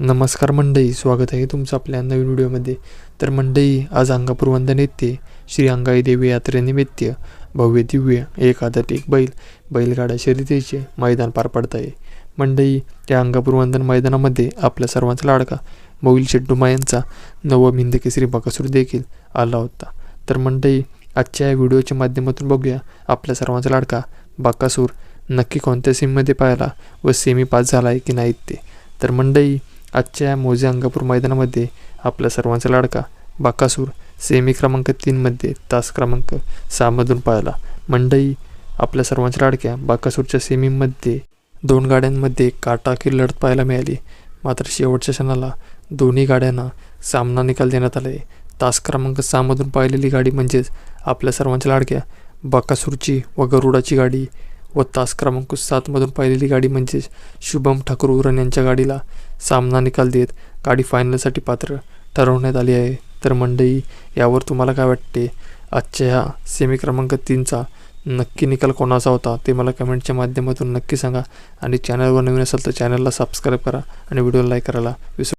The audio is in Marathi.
नमस्कार मंडई स्वागत आहे तुमचं आपल्या नवीन व्हिडिओमध्ये. तर मंडई आज अंगापूर वंदन येथे श्री अंगाई देवी यात्रेनिमित्त भव्य दिव्य एक आदत एक बैल बैलगाडा शर्यतीचे मैदान पार पडत आहे. मंडई या अंगापूर वंदन मैदानामध्ये आपल्या सर्वांचा लाडका मोईल शेड्डुमा यांचा नवम हिंदकेसरी बकासूर देखील आला होता. तर मंडई आजच्या या व्हिडिओच्या माध्यमातून बघूया आपल्या सर्वांचा लाडका बाकासूर नक्की कोणत्या सीममध्ये पाहिला व सेमी पास झाला आहे की नाहीत ते. तर मंडई आजच्या मोजे अंगापूर मैदानामध्ये आपल्या सर्वांचा लाडका बाकासूर सेमी क्रमांक तीनमध्ये तास क्रमांक सहामधून पाहिला मंडई आपल्या सर्वांच्या लाडक्या बाकासूरच्या सेमीमध्ये दोन गाड्यांमध्ये काटाकीर लढत पाहायला मिळाली. मात्र शेवटच्या क्षणाला दोन्ही गाड्यांना सामना निकाल देण्यात आला आहे तास क्रमांक सहामधून पाहिलेली गाडी म्हणजेच आपल्या सर्वांच्या लाडक्या बाकासूरची व गरुडाची गाडी व तास क्रमांक सातमधून पाहिलेली गाडी म्हणजेच शुभम ठाकूर उरण यांच्या गाडीला सामना निकाल देत गाडी फायनलसाठी पात्र ठरवण्यात आली आहे. तर मंडई यावर तुम्हाला काय वाटते? आजच्या ह्या सेमी क्रमांक तीनचा नक्की निकाल कोणाचा होता? ते मला कमेंटच्या माध्यमातून नक्की सांगा. आणि चॅनलवर नवीन असेल तर चॅनलला सबस्क्राईब करा आणि व्हिडिओ लाईक करायला विसरू